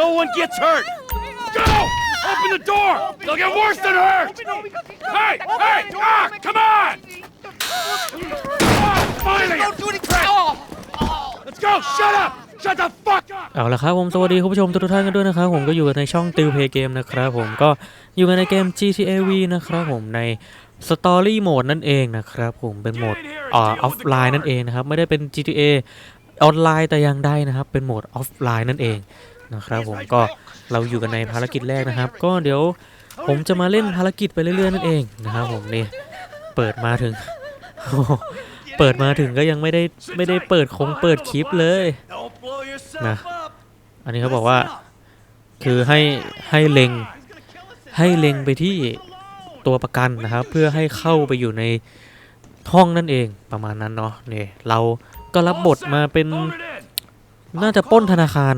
no one gets hurt. Go! Open the door! They'll get worse than hurt! Hey! Hey! Ah! Come on! Ah, finally! Let's go! Shut up! Shut the fuck up! เอาละครับผมสวัสดีคุณผู้ชมทุกท่านกันด้วยนะครับผมก็อยู่กันในช่องติวเพย์เกมนะครับผมก็อยู่กันในเกม GTA V นะครับผมในสตอรี่โหมดนั่นเองนะครับผมเป็นโหมดอ่าออฟไลน์นั่นเองนะครับไม่ได้เป็น GTA ออนไลน์แต่อย่างใดนะครับเป็นโหมดออฟไลน์นั่นเอง นะครับผมก็เราอยู่กันในภารกิจแรกนะครับ ก็เดี๋ยวผมจะมาเล่นภารกิจไปเรื่อยๆนั่นเองนะครับผมนี่เปิดมาถึง เปิดมาถึงก็ยังไม่ได้ไม่ได้เปิดคงเปิดคลิปเลย Don't blow yourself Nah. up. อันนี้เขาบอกว่า คือให้ให้เล็งให้เล็งไปที่ตัวประกันนะครับ เพื่อให้เข้าไปอยู่ในห้องนั่นเองประมาณนั้นเนาะเนี่ยเราก็รับบทมาเป็นน่าจะป้นธนาคาร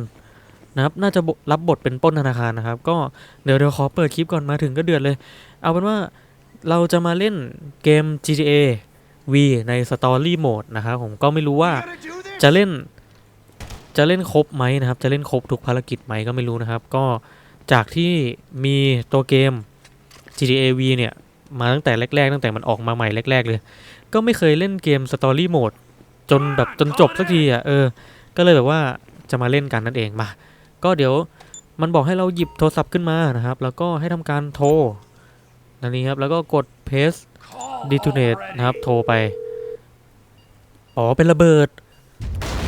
นะครับน่าจะรับบทเป็นป้นธนาคารนะครับ ก็เดี๋ยวเดี๋ยวขอเปิดคลิปก่อนมาถึงก็เดือดเลย เอาเป็นว่าเราจะมาเล่นเกม GTA V ในสตอรี่โหมดนะครับผมก็ไม่รู้ว่าจะเล่นจะเล่นครบไหมนะครับ จะเล่นครบทุกภารกิจไหมก็ไม่รู้นะครับ ก็จากที่มีตัวเกม GTA V เนี่ยมาตั้งแต่แรกๆ ตั้งแต่มันออกมาใหม่แรก ๆ เลย ก็ไม่เคยเล่นเกมสตอรี่โหมดจนแบบจนจบสักทีอะเออ ก็เลยแบบว่าจะมาเล่นกันนั่นเองมา ก็เดี๋ยวมันบอกให้เราหยิบโทรศัพท์ขึ้นมานะครับ แล้วก็ให้ทำการโทรนั่นนี้ครับ แล้วก็กด paste Call detonate already. นะครับ โทรไป อ๋อ เป็นระเบิด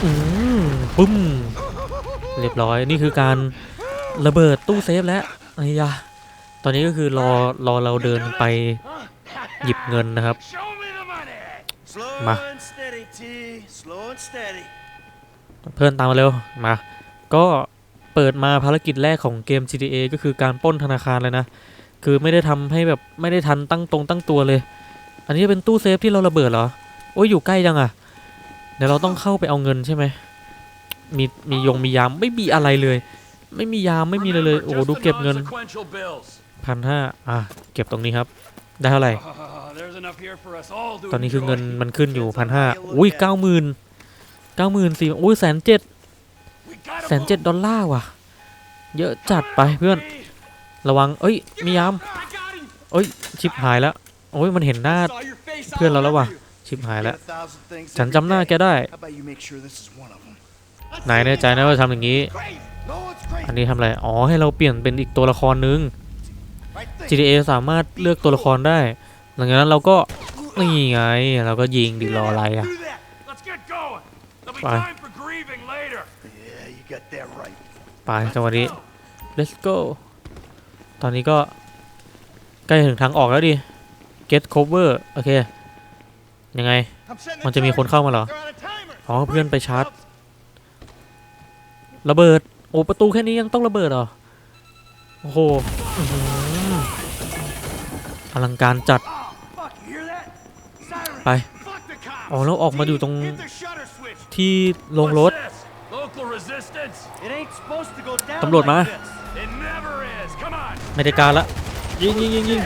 อืมปุ้ม เรียบร้อย นี่คือการระเบิดตู้เซฟแล้วไอ้ยะตอนนี้ก็คือรอรอเราเดินไปหยิบเงินนะครับ Show me the money. Slow Ma. and steady, T. Slow and steady. เพื่อนตามมาเร็ว มา ก็ เปิดมาภารกิจแรกของเกม GTA ก็คือการปล้นธนาคารเลยนะ คือไม่ได้ทำให้แบบไม่ได้ทันตั้งตรงตั้งตัวเลย อันนี้เป็นตู้เซฟที่เราระเบิดเหรอ โอ้ยอยู่ใกล้จังอะเดี๋ยวเราต้องเข้าไปเอาเงินใช่ไหม มีมียงมียามไม่มีอะไรเลย ไม่มียามไม่มีเลยเลย โอ้โห Remember, ดู just เก็บ the เงิน non-sequential bills. พันห้าอะเก็บตรงนี้ครับ ได้เท่าไหร่ Ah, there's enough here for us all to ตอนนี้คือเงิน enjoy. มันขึ้นอยู่พันห้าอุ้ยเก้าหมื่นเก้าหมื่นสี่อุ้ยแสนเจ็ด We gotta แสนเจ็ดดอลลาร์ว่ะ เยอะจัดไปเพื่อน ระวัง เอ้ย มียามเอ้ย ชิบหายแล้ว โอ้ย มันเห็นหน้าเพื่อนเราแล้วว่ะ ชิบหายแล้ว ฉันจำหน้าแกได้ นายแน่ใจนะว่าทำอย่างนี้ อันนี้ทำอะไร อ๋อ ให้เราเปลี่ยนเป็นอีกตัวละครนึง GTA สามารถเลือกตัวละครได้ หลังจากนั้นเราก็ นี่ไง เราก็ยิงดิรออะไรอะ Do that. ไปจังหวะนี้ let's go ตอนนี้ก็ใกล้ถึงทางออกแล้วดิ get cover โอเค ยังไง มันจะมีคนเข้ามาเหรอ อ๋อ เพื่อนไปชาร์จ ระเบิด โอ้ ประตูแค่นี้ยังต้องระเบิดเหรอ โอ้โหอลังการจัด ไป อ๋อ แล้วออกมาอยู่ตรงที่ลงรถ ตำรวจมา like this. It never is. Come on. ไม่ได้การละยิงยิงยิงยิง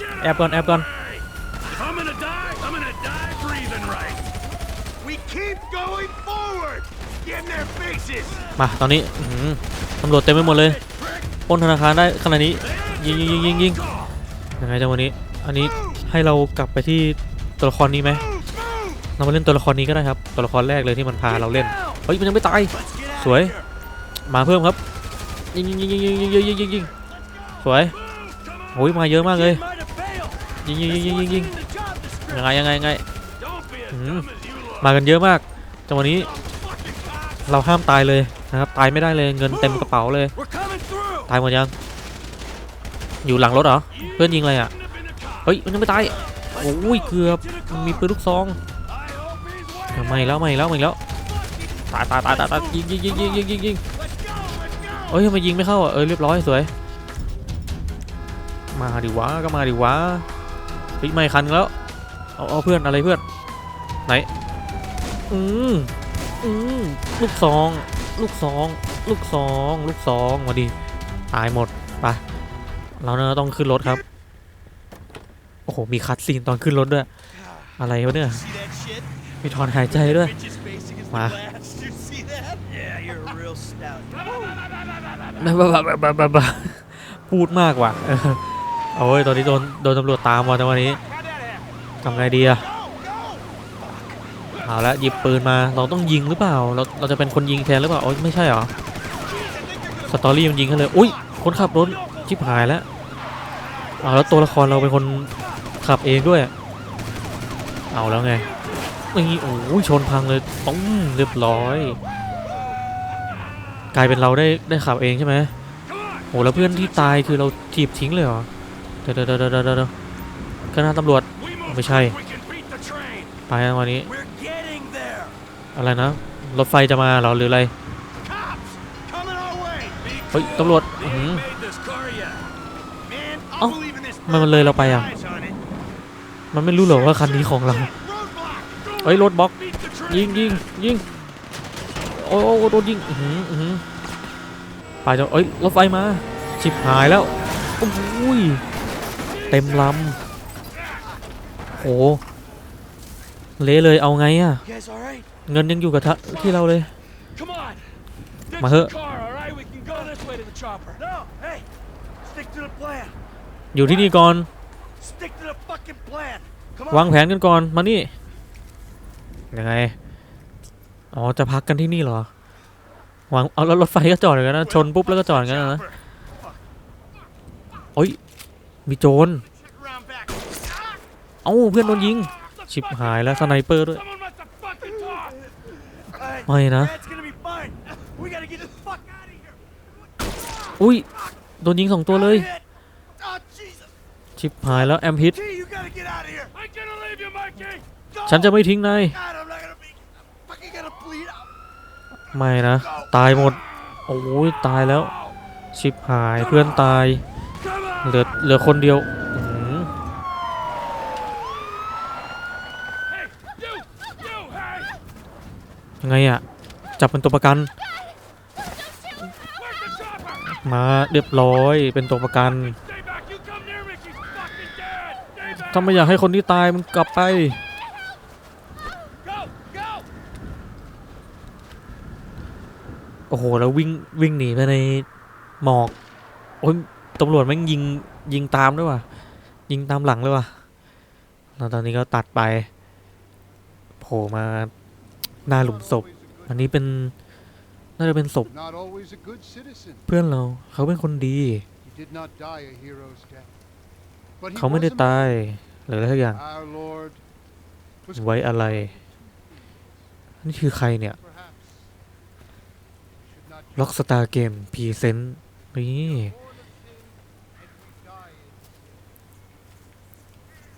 Get แอบก่อนแอบก่อน away. If I'm gonna die, I'm gonna die breathing right. We keep going forward. Get in their faces. มาตอนนี้อื้อหือตำรวจเต็มไปหมดเลยปล้นธนาคารได้ขนาดนี้ยิงยิงยิงยิงยิงยังไงจังวันนี้ อันนี้ให้เรากลับไปที่ตัวละครนี้ไหม เรามาเล่นตัวละครนี้ก็ได้ครับ ตัวละครแรกเลยที่มันพาเราเล่น เฮ้ยมันยังไม่ตาย สวย มาเพิ่มครับยิงยิงยิงยิงยิงยิงยิงยิงยิงยิงสวยโอ้ยมาเยอะมากเลย ยิงยิงยิงยิงยิงยิงยังไงยังไงยังไงมากันเยอะมากจังหวะนี้ เราห้ามตายเลยนะครับ ตายไม่ได้เลยเงินเต็มกระเป๋าเลย ตายหมดยัง อยู่หลังรถเหรอ เพื่อนยิงอะไรอะ เฮ้ยมันยังไม่ตาย โอ้ยเกือบ มีปืนลูกซอง ไม่แล้วไม่แล้วไม่แล้วตายตายตายตายตายยิงยิงยิงยิงยิงยิงยิงเอ้ยทำไมยิงไม่เข้าอะเออเรียบร้อยสวย มาดิวะก็มาดิวะปิ๊กไม่คันแล้วเอาเอาเพื่อนอะไรเพื่อนไหนอืมอืมลูกซอง ลูกซอง ลูกซอง ลูกซองมาดิตายหมดไปเราเนอะต้องขึ้นรถครับโอ้โหมีคัดซีนตอนขึ้นรถด้วยอะไรวะเนี่ย มีถอนหายใจด้วย Bitch is facing his Ma. blast. You see that? Yeah, you're a real stout บ้าบ้าบ้าบ้าบ้าบ้าพูดมากว่ะเออโอ้ยตอนนี้โดนโดนตำรวจตามมาจังหวะนี้ทำไงดีอะเอาละหยิบปืนมาเราต้องยิงหรือเปล่า เราเราจะเป็นคนยิงแทนหรือเปล่าโอ้ยไม่ใช่เหรอสตอรี่มันยิงกันเลยอุ้ยคนขับรถชิบหายแล้วเอาแล้วตัวละครเราเป็นคนขับเองด้วย เอาแล้วไง นี่โอ้ยชนพังเลยต้องเรียบร้อย กลายเป็นเราได้ได้ขับเองใช่ไหมโอ้แล้วเพื่อนที่ตายคือเราถีบทิ้งเลยเหรอเดี๋ยวเดี๋ยวเดี๋ยวเดี๋ยวเดี๋ยวคณะตำรวจไม่ใช่ไปกันวันนี้ อะไรนะ รถไฟจะมาเหรอหรืออะไรเฮ้ยตำรวจ We อื้อหือ ain't made this car yet. Man, Oh, I'm believing this. มันมันเลยเราไปอะ มันไม่รู้หรอว่าคันนี้ของเรา เฮ้ยรถบล็อก Beat the train. ยิงยิงยิงโอ้โอ้โดนยิงอือหืออือหือไปจะเอ้ยรถไฟมาชิบหายแล้วโอ้ยเต็มลำโอ้เละเลยเอาไงอะ You guys all right? เงินยังอยู่กับทะที่เราเลย Come on. Ditch Mà the hơ. car, all right? We can go this way to the chopper. No. Hey, stick to the plan. อยู่ที่นี่ก่อน Stick to the fucking plan. Come วาง on. แผนกันก่อนมานี่ ยังไง อ๋อ จะพักกันที่นี่เหรอวางเอาแล้วรถไฟก็จอดอย่างนั้นนะ ชนปุ๊บแล้วก็จอดอย่างนั้นนะโอ้ย มีโจร Check around back. เอ้าเพื่อนโดนยิง ชิบหายแล้วสไนเปอร์ด้วย Someone must have fucking talked. Hey, ไม่นะ Dad's gonna be fine. We gotta get the fuck out of here. อุ้ย โดนยิงสองตัวเลย Hit. Oh Jesus. ชิบหายแล้วแอมพิษ T, you gotta get out of here. I'm gonna leave you, Mikey. Go. ฉันจะไม่ทิ้งนาย God, I'm not gonna be. I'm fucking gonna bleed out. ไม่นะ ตายหมด โอ้ยตายแล้ว ชิบหายเพื่อนตาย Come on. เหลือเหลือคนเดียวอื้อหือ Hey, you, you, hey. ยังไงอะจับเป็นตัวประกัน Where's the chopper? มาเรียบร้อยเป็นตัวประกัน Stay back. You come near me. She's fucking dead. Stay back. ถ้าไม่อยากให้คนที่ตายมันกลับไป Go, go. โอ้โห แล้ววิ่งวิ่งหนีไปในหมอก โอ้ยตำรวจแม่งยิงยิงตามด้วยว่ะ ยิงตามหลังเลยว่ะแล้วตอนนี้ก็ตัดไปโผล่มาหน้าหลุมศพ อันนี้เป็นน่าจะเป็นศพ Not always a good citizen. เพื่อนเราเขาเป็นคนดี He did not die a hero's death. But he เขาไม่ได้ was a ตาย man. หรืออะไรสักอย่าง Our Lord was ไว้อะไร นี่คือใครเนี่ย perhaps should not ล็อกสตาร์เกมพรีเซนต์นี่ born of sin and we die in sin.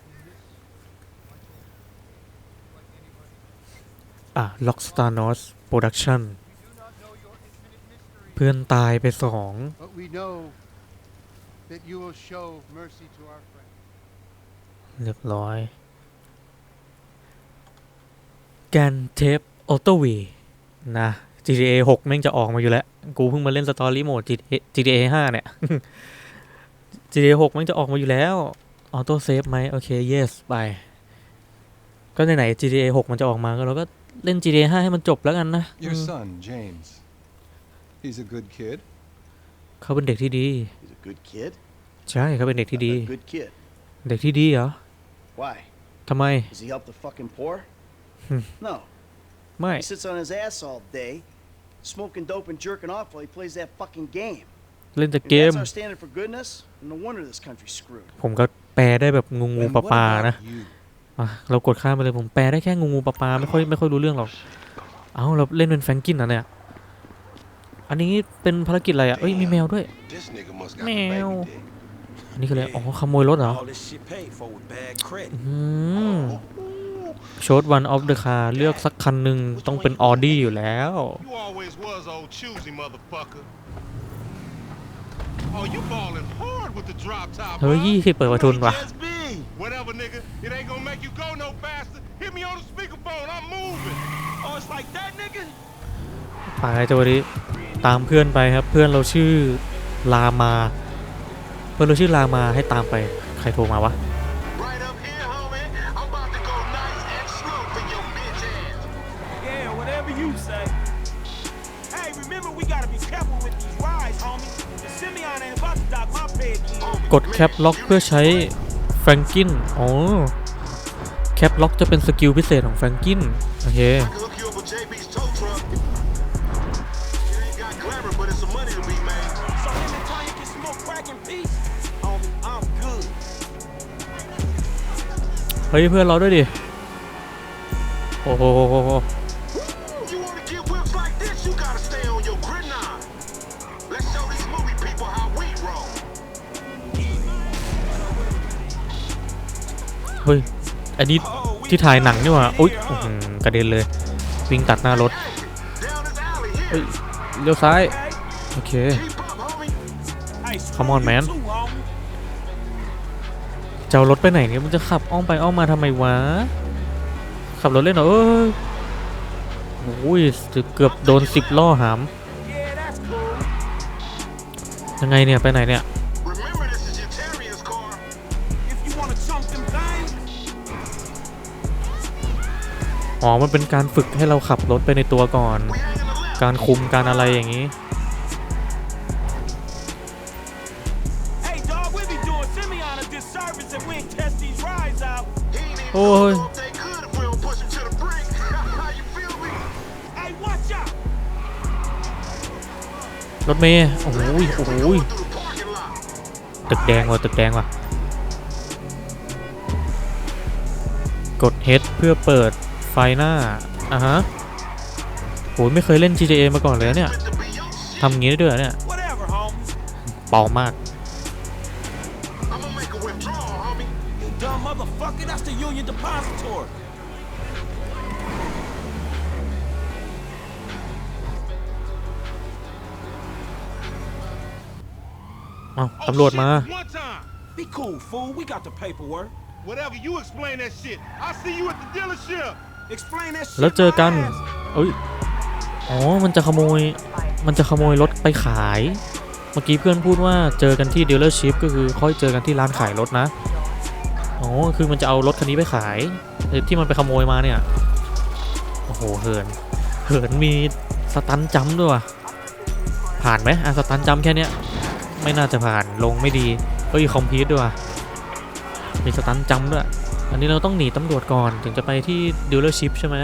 In this like anybody. อะล็อกสตาร์นอสโปรดักชั่น We do not know your infinite mystery, เพื่อนตายไปสอง but we know that you will show mercy to our friends. เรียบร้อยแกนเทปออโตวีนะ GTA 6 แม่งจะออกมาอยู่แล้ว กูเพิ่งมาเล่นสตอรี่โหมด GTA GTA 5 เนี่ย GTA 6 แม่งจะออกมาอยู่แล้ว ออโต้เซฟไหมโอเค yes ไป ก็ไหนๆ GTA 6 มันจะออกมาก็เราก็เล่น GTA 5 ให้มันจบแล้วกันนะ Your อืม son, James. He's a good kid. เขาเป็นเด็กที่ดี He's a good kid. ใช่เขาเป็นเด็กที่ดี A good kid. เด็กที่ดีเหรอ Why? ทำไม Does he help the fucking poor? Hmm. no. ไม่ He sits on his ass all day, smoking dope and jerking off while he plays that fucking game. เล่นแต่ If เกม that's our standard for goodness, no wonder this country's screwed. ผมก็แปลได้แบบงูงู And ปลา what ปลา about นะ you? อะเรากดข้ามไปเลยผมแปลได้แค่งูงูปลาปลาไม่ค่อยไม่ค่อยรู้เรื่องหรอก เอ้าเราเล่นเป็นแฟรงกินนะเนี่ยอันนี้เป็นภารกิจอะไรอะเอ้ยมีแมวด้วย This nigga must got Meow. the baby dick. อันนี้คืออะไรอ๋อขโมยรถเหรอ All this shit paid for with bad credit. อืม โชดวันออฟเดอะคาเลือกสักคันหนึ่งต้องเป็นออดี้อยู่แล้ว You always was old choosy motherfucker. Oh, you balling hard with the drop top. เฮ้ย huh? ยี่สิบเปิดประทุนว่ะ Just be. Whatever, nigga. It ain't gonna make you go no faster. Hit me on the speakerphone. I'm moving. Oh, it's like that, nigga? ไปจังหวะนี้ตามเพื่อนไปครับ เพื่อนเราชื่อลามา เพื่อนเราชื่อลามาให้ตามไป ใครโทรมาวะ กดแคปล็อกเพื่อใช้แฟรงกินโอ้แคปล็อกจะเป็นสกิลพิเศษของแฟรงกินโอเคเฮ้ยเพื่อนเราด้วยดิ โอ้โห อันนี้ที่ถ่ายหนังนี่หว่าอุ๊ยอื้อหือกระเด็นเลย วิ่งตัดหน้ารถ Down this alley here. เฮ้ยเลี้ยวซ้าย โอเค Keep up, homie. Hey, Come screw on, you man. too, homie. จะเอารถไปไหนเนี่ยมันจะขับอ้อมไปอ้อมมาทำไมวะ ขับรถเล่นเหรอเอ้ยโอ้ยเกือบโดนสิบล้อหาม Yeah, that's cool. ยังไงเนี่ย ไปไหนเนี่ย อ๋อ มันเป็นการฝึกให้เราขับรถไปในตัวก่อน We hanging the left. การคุมการอะไรอย่างนี้ hey dog, we be doing Simeon a disservice if we ain't test these rides out. He ain't even Ôi. gonna know if they could if we don't push him to the brink. you feel me? Hey, watch out. รถเมย์โอ้โหโอ้โห Going through the parking lot. ตึกแดงว่ะตึกแดงว่ะ กด H เพื่อเปิด ไฟหน้า อะฮะโหยไม่เคยเล่น GTA มาก่อนเลยนะเนี่ย Fit to be your shit. ทำงี้ได้ด้วยเหรอเนี่ย Whatever, homie. เปล่ามาก I'ma make a withdrawal, homie. You dumb motherfucker, that's the Union Depository. เอ้าตำรวจมา Oh, One time. Be cool, fool. We got the paperwork. Whatever, you explain that shit. I'll see you at the dealership. Explain that shit. แล้วเจอกัน my ass. เอ้ยอ๋อ มันจะขโมย มันจะขโมยรถไปขาย เมื่อกี้เพื่อนพูดว่าเจอกันที่ dealership ก็คือค่อยเจอกันที่ร้านขายรถนะ อ๋อ คือมันจะเอารถคันนี้ไปขายไอ้ที่มันไปขโมยมาเนี่ย โอ้โห เหิน เหินมีสตันจัมป์ด้วยว่ะ ผ่านไหมอะสตันจัมป์แค่เนี้ย ไม่น่าจะผ่าน ลงไม่ดีเฮ้ยคอมพิวต์ด้วยว่ะ มีสตันจัมป์ด้วย อันนี้เราต้องหนีตำรวจก่อนถึงจะไปที่ dealership ใช่ไหม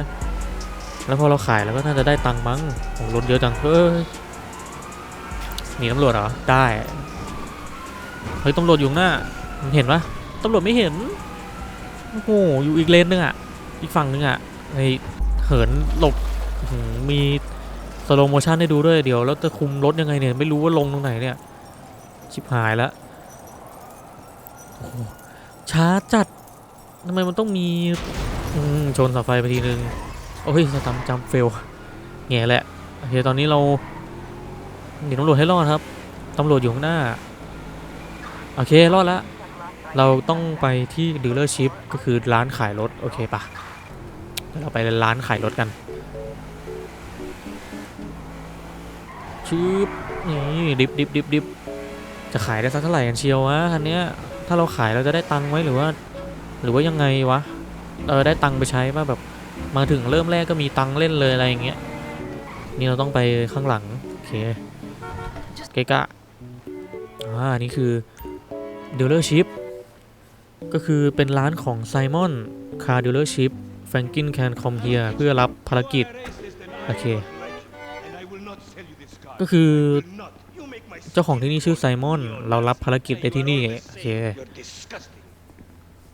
แล้วพอเราขายเราก็น่าจะได้ตังค์มั้งโอ้รถเยอะจังเฮ้ยหนีตำรวจเหรอ ได้ เฮ้ยตำรวจอยู่หน้ามันเห็นปะตำรวจไม่เห็น โอ้โห อยู่อีกเลนนึงอะ อีกฝั่งนึงอะไอเหินหลบ มีสโลโมชันให้ดูด้วยเดี๋ยว แล้วจะคุมรถยังไงเนี่ย ไม่รู้ว่าลงตรงไหนเนี่ย ชิบหายแล้วช้าจัด ทำไมมันต้องมีอืมชนเสาไฟไปทีนึง โอ้ยสตัมจำเฟลแง่แหละ โอเค ตอนนี้เราหนีตำรวจให้รอดครับ ตำรวจอยู่ข้างหน้า โอเค รอดแล้ว เราต้องไปที่ดีลเลอร์ชิพก็คือร้านขายรถ โอเคปะเดี๋ยวเราไปร้านขายรถกันชืบนี่ดิบดิบดิบดิบจะขายได้สักเท่าไหร่กันเชียววะคันเนี้ยถ้าเราขายเราจะได้ตังค์ไหมหรือว่า หรือว่ายังไงวะ เออได้ตังค์ไปใช้ป่ะแบบมาถึงเริ่มแรกก็มีตังค์เล่นเลยอะไรอย่างเงี้ย นี่เราต้องไปข้างหลัง โอเคเกะกะอ่านี่คือ dealership ก็คือเป็นร้านของ Simon Car Dealership Franklin Can Come Here เพื่อรับภารกิจ โอเค ก็คือเจ้าของที่นี่ชื่อไซมอน เรารับภารกิจได้ที่นี่ โอเค You're disgusting.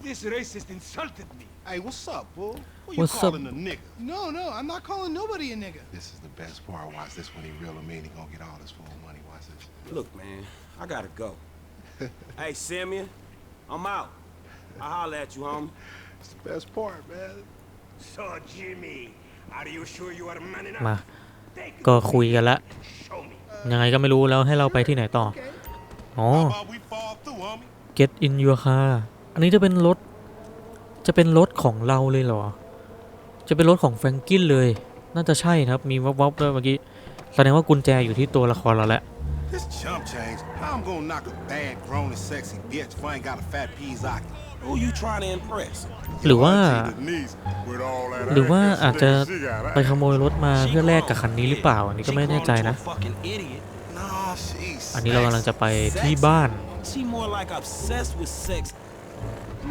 This racist insulted me. Hey, what's up, fool? Who What's you up? calling a nigga? No, no, I'm not calling nobody a nigga. This is the best part. Watch this when he real him in. He gonna get all his full money. Watch this. Look, man, I gotta go. hey, Simeon, I'm out. I'll holler at you, homie. It's the best part, man. So, Jimmy, are you sure you are man enough? มา Take ก็คุยกันละ show me. ยังไงก็ไม่รู้แล้วให้เราไปที่ไหนต่อ อ๋อ How about we fall through, homie? get in your car อันนี้จะเป็นรถ จะเป็นรถของเราเลยเหรอ จะเป็นรถของแฟรงกินเลย น่าจะใช่นะครับ มีวับๆด้วยเมื่อกี้ แสดงว่ากุญแจอยู่ที่ตัวละครเราแล้ว This chump change. How I'm gonna knock a bad, grown and sexy bitch if I ain't got a fat peas Who you trying to impress? หรือว่า with all that หรือว่าอาจจะ she got, ไปขโมยรถมาเพื่อแลกกับคันนี้หรือเปล่า อันนี้ก็ไม่แน่ใจนะ She grown into a fucking idiot. Nah, she's. อันนี้เรากำลังจะไปที่บ้าน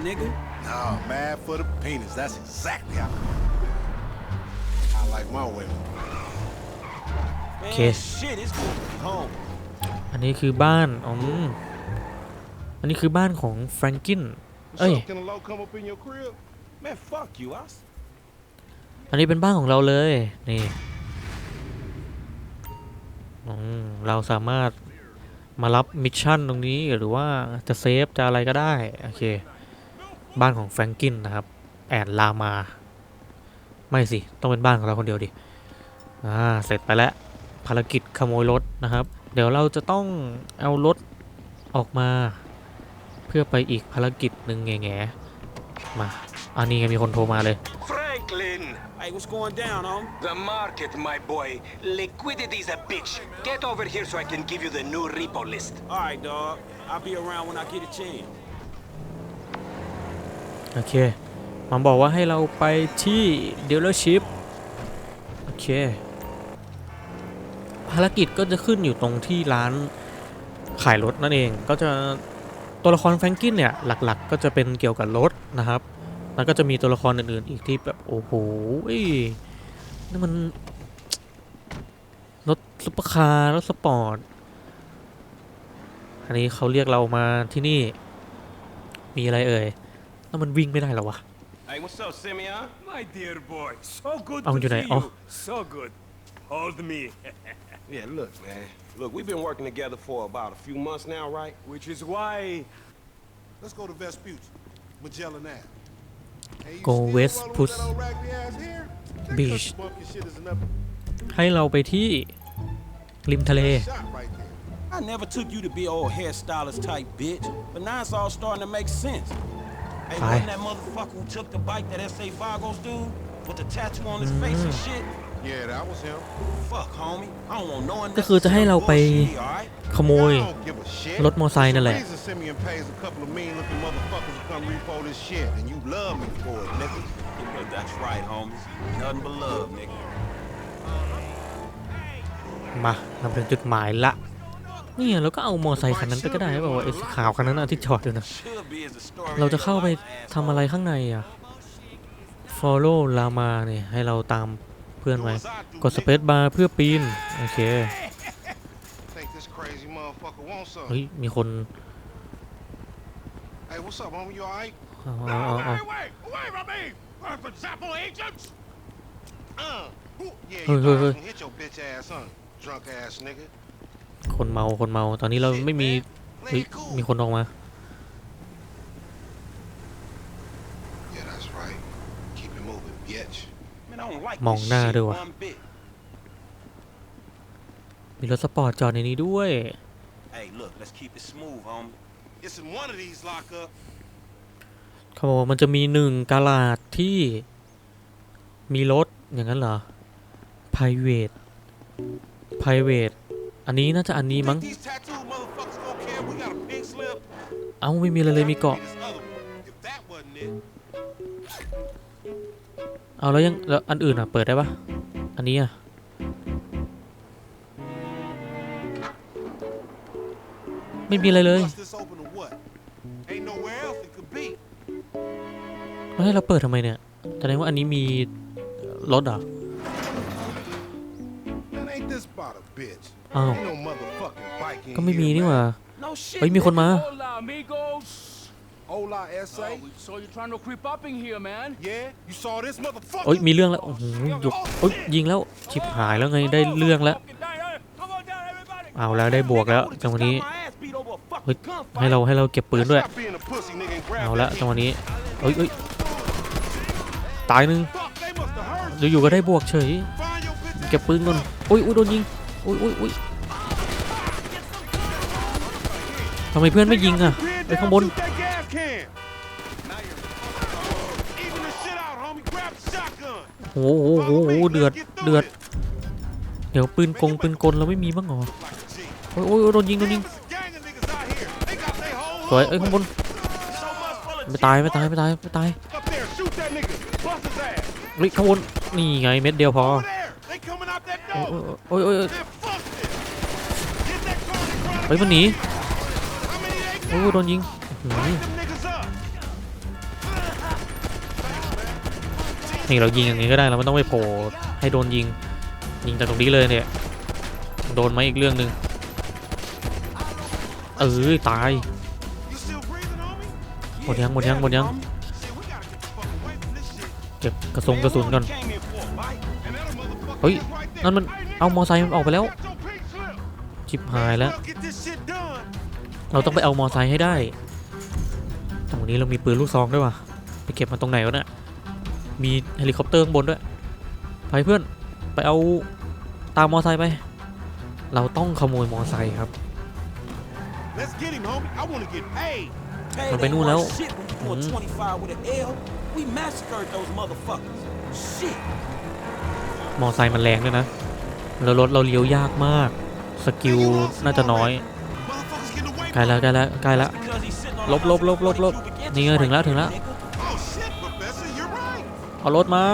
nigga. Nah, mad for the penis. That's exactly how. I like my women. Man, Okay. shit, it's good to be home. อันนี้คือบ้านอืมอันนี้คือบ้านของแฟรงกิน What's Hey. up? Can a low come up in your crib? Man, fuck you. I s- อันนี้เป็นบ้านของเราเลย นี่อืมเราสามารถมารับมิชชั่นตรงนี้หรือว่าจะเซฟจะอะไรก็ได้ โอเค บ้านของแฟรงกินนะครับ แอนลามา ไม่สิ ต้องเป็นบ้านของเราคนเดียวดิ อ่า เสร็จไปแล้ว ภารกิจขโมยรถนะครับ เดี๋ยวเราจะต้องเอารถออกมา เพื่อไปอีกภารกิจหนึ่งแง่ๆมา อันนี้ไงมีคนโทรมาเลย Franklin! Hey, what's going down, homie? The market, my boy. Liquidity's a bitch. Get over here so I can give you the new repo list. All right, dog. I'll be around when I get a chance. โอเค มันบอกว่าให้เราไปที่ดีลเลอร์ชิพโอเค ภารกิจก็จะขึ้นอยู่ตรงที่ร้านขายรถนั่นเอง ก็จะตัวละครแฟรงกินเนี่ยหลักๆ ก็จะเป็นเกี่ยวกับรถนะครับ แล้วก็จะมีตัวละครอื่นๆอีกที่แบบโอ้โหนี่มันรถซุปเปอร์คาร์รถสปอร์ต อันนี้เขาเรียกเรามาที่นี่ มีอะไรเอ่ย แล้วมันวิ่งไม่ได้เหรอวะ Hey, what's up, Simeon? My dear boy, so good Oh, to you're see right. Oh. you. So good. Hold me. Yeah, look, man. Look, we've been working together for about a few months now, right? Which is why Let's go to Vespucci, Magellan Ave. Hey, you Go still West rolling with Pus- that old raggedy ass hair? That Beach. country bumpkin shit is enough ให้เราไปที่ริมทะเล shot right there. I never took you to be old hairstylist type bitch, but now it's all starting to make sense. Hey, Aye. wasn't that motherfucker who took the bike that S.A. Vagos dude with the tattoo on his face and shit? Yeah, that was him. Fuck, homie. I don't want no ก็คือจะให้เราไป bullshit, alright? ขโมย I don't give a shit. รถมอไซค์นั่นแหละ There's a reason Simeon pays a couple of mean-looking motherfuckers to come repo this shit, and you love me for it, nigga. Yeah, that's right, homie. Nothing but love, nigga. มาเราถึงจุดหมายละ เนี่ยเราก็เอามอไซค์คันนั้นไปก็ได้แบบว่าไอ้สีขาวคันนั้นอะที่จอดลยนะเราจะเข้าไปทำอะไรข้างในอะ follow ลามาเนี่ยให้เราตามเพื่อนไว้กดสเปซบาร์เพื่อปีน โอเคเฮ้ยมีคนเอาเอาเอาเอาเฮ้ยเฮ้ยเฮ้ย คนเมาคนเมาตอนนี้เราไม่มีเฮ้ยมีคนออกมา Yeah, that's right. Keep it moving, bitch. Man, I don't like มอง this หน้า shit ด้วยวะ one bit. มีรถสปอร์ตจอดในนี้ด้วย Hey, look, let's keep it smooth, homie. It's in one of these lockup. เขาบอกว่ามันจะมีหนึ่งกาลาดที่มีรถอย่างนั้นเหรอ private private อันนี้น่าจะอันนี้มั้ง Think these tattooed motherfuckers gonna care? We got a pink slip. เอ้าไม่มีอะไรเลยมีเกาะ This other one. If that wasn't it, เอาแล้วยังแล้วอันอื่นอะเปิดได้ปะอันนี้อะ ไม่มีอะไรเลย bust this open to what? Ain't nowhere else it could be. แล้วให้เราเปิดทำไมเนี่ย แสดงว่าอันนี้มีรถเหรอะ อ้าว Ain't no motherfucking bike in ก็ไม่มี here, นี่หว่า No shit. เฮ้ยมีคนมา Hola, amigos. Hola, Uh, S.A. we saw you trying to creep up in here, man. Yeah? You saw this motherfucker? โอ้ยมีเรื่องแล้วโอ้โหยกโอ้ยยิงแล้วชิบหายแล้วไงได้เรื่องแล้ว Fucking die, hey, Come on down, everybody! เอาแล้วได้บวกแล้ว I จังห would've วะ just นี้ got my ass beat over a fucking เฮ้ย gunfight. ให้เราให้เราเก็บปืนด้วย Stop being a pussy, nigga, and grab เอา that ละ heat. จังหวะนี้เอ้ยเอ้ยตายหนึ่ง Fuck, they must have heard อยู่ๆก็ได้บวกเฉย you. Find your bitch เก็บปืนก่อนอุ้ยอุ้ยโดนยิง อุ้ยอุ้ยอุ้ยทำไมเพื่อนไม่ยิงอะ Grid ไป down, ข้างบน shoot that gas can. Even the shit out, homie. Grab the shotgun. โอ้โหโอ้โหโอ้โหเดือดเดือด เดี๋ยวปืนกงปืนกลเราไม่มีบ้างเหรอ Like a G. โอ้ยโอ้ยโอ้ยโดนยิงโดนยิง There's a gang of niggas out here. They got their whole สวย hood เอ้ยข้างบน So much full of ไม่ตายไม่ตายไม่ตายไม่ตาย Up there, shoot that nigga. Bust his ass. เฮ้ยข้างบนนี่ไงเม็ดเดียวพอ Over there. They coming out that โอ้ย door. โอ้ยโอ้ยโอ้ย Man, fuck this. Get ฮ้ยมันหนีโอ้โดนยิงนี่เรายิงอย่างนี้ก็ได้เราไม่ต้องไปโผล่ให้โดนยิง ยิงจากตรงนี้เลยเนี่ยโดนไหมอีกเรื่องหนึ่งเออตายหมดยังหมดยังหมดยังเก็บกระสุนกระสุนก่อนเฮ้ยนั่นมันเอามอไซค์มันออกไปแล้วชิบหายแล้ว Well, get this shit done. เราต้องไปเอามอไซค์ให้ได้ ตรงนี้เรามีปืนลูกซองด้วยว่ะ ไปเก็บมาตรงไหนวะเนี่ย มีเฮลิคอปเตอร์ข้างบนด้วย ไปเพื่อน ไปเอาตามมอไซค์ไป เราต้องขโมยมอไซค์ครับ Let's get him, homie. I wanna get paid. Hey, Mà they bên nu weren't đâu? shit when you pulled Ừ. 25 with an L. We massacred those motherfuckers. Shit. มอไซค์มันแรงด้วยนะ แล้วรถเราเลี้ยวยากมาก สกิลน่าจะน้อย Motherfuckers getting away ใกล้แล้วใกล้แล้วใกล้แล้ว Because he's sitting on Lốp, a lốp, house lốp, lốp, with lốp. 40 cubic inches Đi ơi, right đừng lát, đừng now, lát. nigga. Oh shit, Professor, you're right. เอารถมา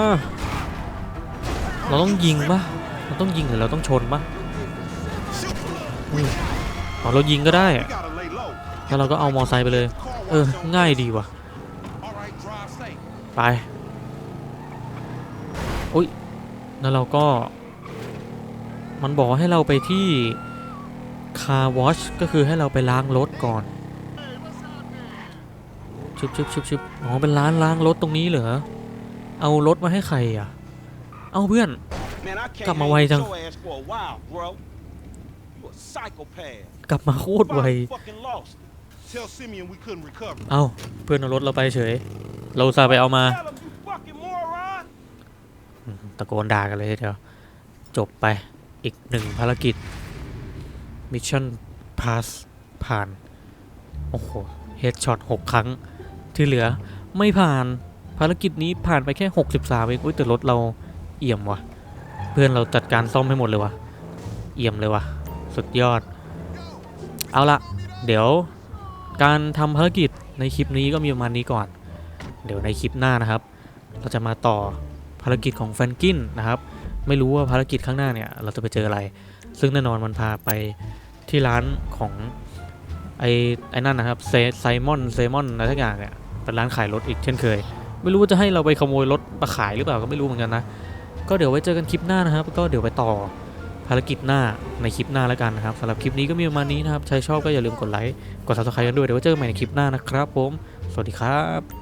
เราต้องยิงปะเราต้องยิงหรือเราต้องชนปะ Shoot. อ๋อเรายิงก็ได้ We gotta lay low. แล้วเราก็เอามอไซค์ไปเลย เออ ง่ายดีว่ะ All right, drive safe. ไป อุ้ย แล้วเราก็ มันบอกให้เราไปที่ car wash ก็คือให้เราไปล้างรถก่อนชุบชุบชุบชุบอ๋อเป็นร้านล้างรถตรงนี้เหรอเอารถมาให้ใครอะ เอาเพื่อน Man, I can't Cặp mà hang quay with chăng? your ass for a while, bro. You a psychopath. กลับมาโคตรไว Finally fucking lost. Tell Simeon we couldn't recover. เอาเพื่อนเอารถเราไปเฉย เราอุตสาห์ไปเอามา Tell him, you fucking moron. ตะโกนด่ากันเลยทีเดียว จบไป อีกหนึ่งภารกิจมิชชั่นพาสผ่าน โอ้โหเฮดช็อตหกครั้ง ที่เหลือไม่ผ่านภารกิจนี้ผ่านไปแค่ 63เองอุ้ยแต่รถเราเอี่ยมว่ะ เพื่อนเราจัดการซ่อมให้หมดเลยว่ะ เอี่ยมเลยว่ะ สุดยอด เอาละเดี๋ยวการทำภารกิจในคลิปนี้ก็มีประมาณนี้ก่อน เดี๋ยวในคลิปหน้านะครับ เราจะมาต่อภารกิจของแฟนกินนะครับ ไม่รู้ว่าภารกิจข้างหน้าเนี่ย เราจะไปเจออะไร ซึ่งแน่นอนมันพาไปที่ร้านของไอ้ไอ้นั่นนะครับเซไซมอนเซมอนอะไรทักอย่างเนี่ยเป็นร้านขายรถอีกเช่นเคย ไม่รู้ว่าจะให้เราไปขโมยรถมาขายหรือเปล่าก็ไม่รู้เหมือนกันนะ ก็เดี๋ยวไว้เจอกันคลิปหน้านะครับ ก็เดี๋ยวไปต่อภารกิจหน้าในคลิปหน้าแล้วกันนะครับสำหรับคลิปนี้ก็มีประมาณนี้นะครับใครชอบก็อย่าลืมกดไลค์กด subscribe กันด้วยเดี๋ยวไว้เจอกันใหม่ในคลิปหน้านะครับผม สวัสดีครับ